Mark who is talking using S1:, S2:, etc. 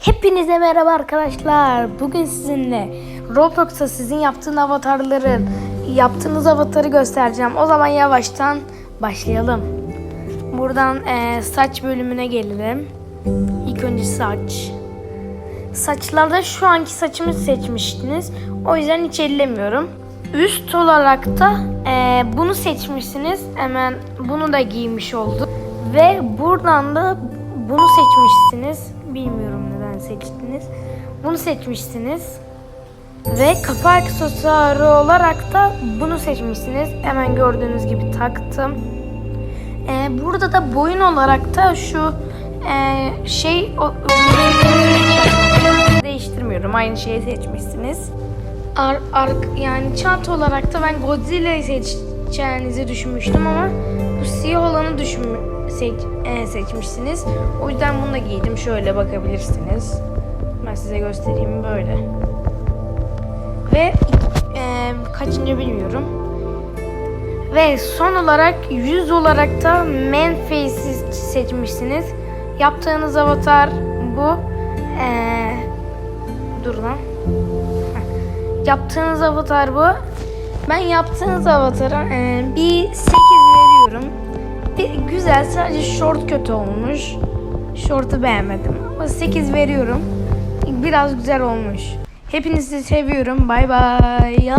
S1: Hepinize merhaba arkadaşlar. Bugün sizinle Roblox'ta sizin yaptığın avatarların yaptığınız avatarı göstereceğim. O zaman yavaştan başlayalım. Buradan eee, saç bölümüne gelelim. İlk önce saç. Saçlarda şu anki saçımı seçmiştiniz. O yüzden hiç ellemiyorum. Üst olarak da eee, bunu seçmişsiniz. Hemen bunu da giymiş olduk. Ve buradan da bunu seçmişsiniz. Bilmiyorum seçtiniz. Bunu seçmişsiniz. Ve kafa aksesuarı olarak da bunu seçmişsiniz. Hemen gördüğünüz gibi taktım. Ee, burada da boyun olarak da şu e, şey o, değiştirmiyorum. Aynı şeyi seçmişsiniz. Ar, ark, yani çanta olarak da ben Godzilla'yı seçeceğinizi düşünmüştüm ama bu siyah olanı düşün, seç, e, seçmişsiniz. O yüzden bunu da giydim. Şöyle bakabilirsiniz. Ben size göstereyim böyle. Ve e, kaçıncı bilmiyorum. Ve son olarak yüz olarak da Man Face'i seçmişsiniz. Yaptığınız avatar bu. Ee, dur lan. Heh. Yaptığınız avatar bu. Ben yaptığınız avatara ee, bir 8 veriyorum. Güzel sadece short kötü olmuş. Short'u beğenmedim ama 8 veriyorum. Biraz güzel olmuş. Hepinizi seviyorum. Bay bay.